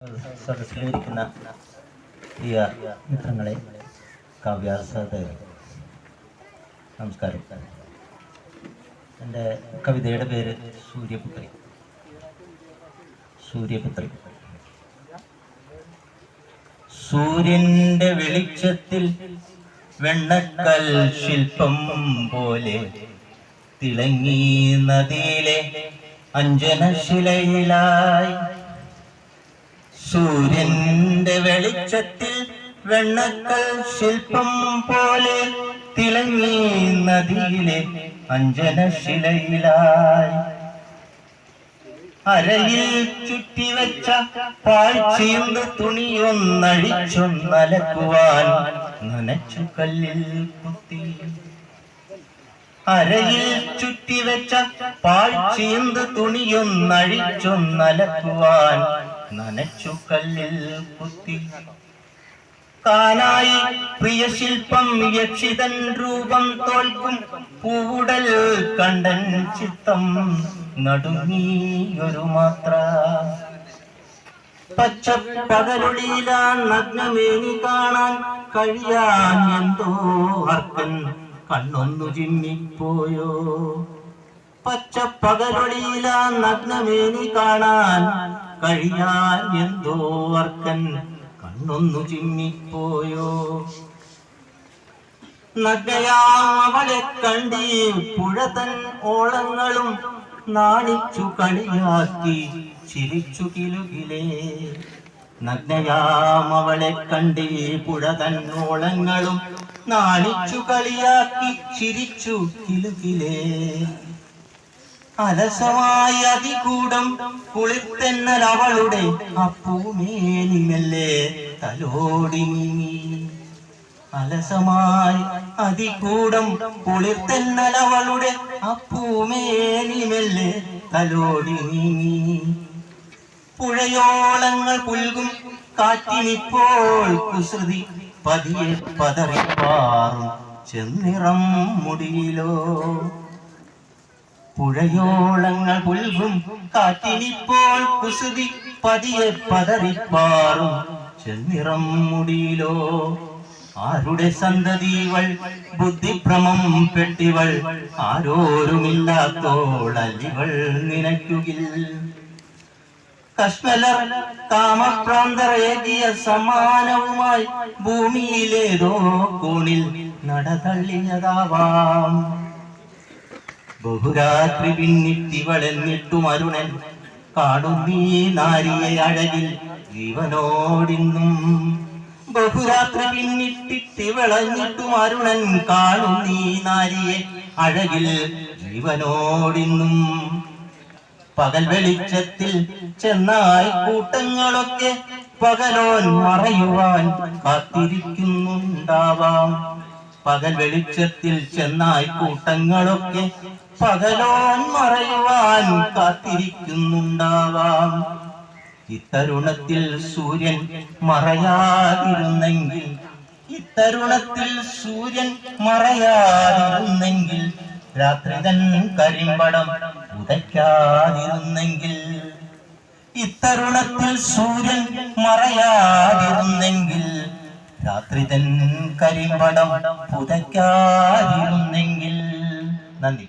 സദസ്സിലിരിക്കുന്ന പ്രിയ മിത്രങ്ങളെ കാവ്യാസാദകരെ നമസ്കാരം എന്റെ കവിതയുടെ പേര് സൂര്യപുത്രി. സൂര്യപുത്രി. സൂര്യന്റെ വെളിച്ചത്തിൽ വെണ്ണക്കൽ ശില്പം പോലെ തിളങ്ങി നദിയിലെ അഞ്ജനശിലയിലായി സൂര്യന്റെ വെളിച്ചത്തിൽ വെണ്ണക്കൽ ശില്പം പോലെ തിളങ്ങി നദിയിലെ അഞ്ജനശിലയിലായി അരയിൽ ചുറ്റിവെച്ച പാഴ്ചീന്ത് തുണിയൊന്നഴിച്ചൊന്നലക്കുവാൻ നനച്ചു കല്ലിൽ കുത്തി. അരയിൽ ചുറ്റിവെച്ച പാഴ്ചീന്ത് തുണിയൊന്നഴിച്ചൊന്നലക്കുവാൻ നനച്ചു കല്ലിൽ കുത്തി. കാനായി പ്രിയ ശില്പം യക്ഷിതൻ രൂപം തോൽക്കും. പൂവുടൽ കണ്ടൻ ചിത്തം നടുങ്ങിയൊരു മാത്ര. പച്ച പച്ചപ്പകലൊളിയിലാ നഗ്നമേനി കാണാൻ കഴിയാൻ എന്തോ അർക്കൻ കണ്ണൊന്നു പച്ച പച്ചപ്പകലൊളിയിലാ നഗ്നമേനി കാണാൻ കഴിയാൻ എന്തോ അർക്കൻ കണ്ണൊന്നു ചിമ്മിപ്പോയോ? നഗയാം അവളെ കണ്ടി പുഴതൻ ഓളങ്ങളും നാണിച്ചു കളിയാക്കി ചിരിച്ചു കിലുകിലേ. നഗ്നയാം അവളെ കണ്ടി പുഴതൻ ഓളങ്ങളും നാണിച്ചു കളിയാക്കി ചിരിച്ചു കിലുകിലേ. അലസമായ അതികൂടം കുളിത്തെന്നൽ അവളുടെ അപ്പൂമേനിമല്ലേ തലോടി അലസമായി അതികൂടം കുളിർത്തെന്നൽ അവളുടെ അപ്പൂമേനിമല്ലേ തലോടി പുഴയോളങ്ങൾ പുൽകും കാറ്റിനിപ്പോൾ കുസൃതി പതിയെ പതറിപ്പാറും ചെന്നിറം മുടിയിലോ. പുഴയോളങ്ങൾ പുൽകും കാറ്റിനിപ്പോൾ കുസൃതി പതിയെ പതറിപ്പാറും ചെന്നിറം മുടിയിലോ ആരുടെ സന്തതിവൾ? ബുദ്ധിഭ്രമം പെട്ടിവൾ. ആരോരുമില്ലാത്തോളിവൾ നിനയ്ക്കുകിൽ. കശ്മലർ താമപ്രാന്തരേകിയ സമാനവുമായി ഭൂമിയിലേതോ കോണിൽ നടതള്ളിയതാവാം. ബഹുരാത്രി പിന്നിട്ടിവളെന്നിട്ടും മരുണൻ കാണുന്നീ നാരിയെ അഴകിൽ ജീവനോടിന്നും. ബഹുരാത്രി പിന്നിട്ടിട്ടിവളഞ്ഞിട്ടും മരുണൻ കാണുന്നീ നാരിയെ അഴകിൽ ജീവനോടിന്നും. പകൽ വെളിച്ചത്തിൽ ചെന്നായി കൂട്ടങ്ങളൊക്കെ പകലോൻ മറയുവാൻ കാത്തിരിക്കുന്നുണ്ടാവാം. പകൽ വെളിച്ചത്തിൽ ചെന്നായി കൂട്ടങ്ങളൊക്കെ പകലോൻ മറയുവാൻ കാത്തിരിക്കുന്നുണ്ടാവാം. ഇത്തരുണത്തിൽ സൂര്യൻ മറയാതിരുന്നെങ്കിൽ ഇത്തരുണത്തിൽ സൂര്യൻ മറയാതിരുന്നെങ്കിൽ രാത്രി തൻ കരിമ്പടം ഉദയ്ക്കാതിരുന്നെങ്കിൽ ഇത്തരുണത്തിൽ സൂര്യൻ മറയാതിരുന്നെങ്കിൽ രാത്രി തൻ കരിമ്പടം പുതയ്ക്കാതിരുന്നെങ്കിൽ നന്ദി.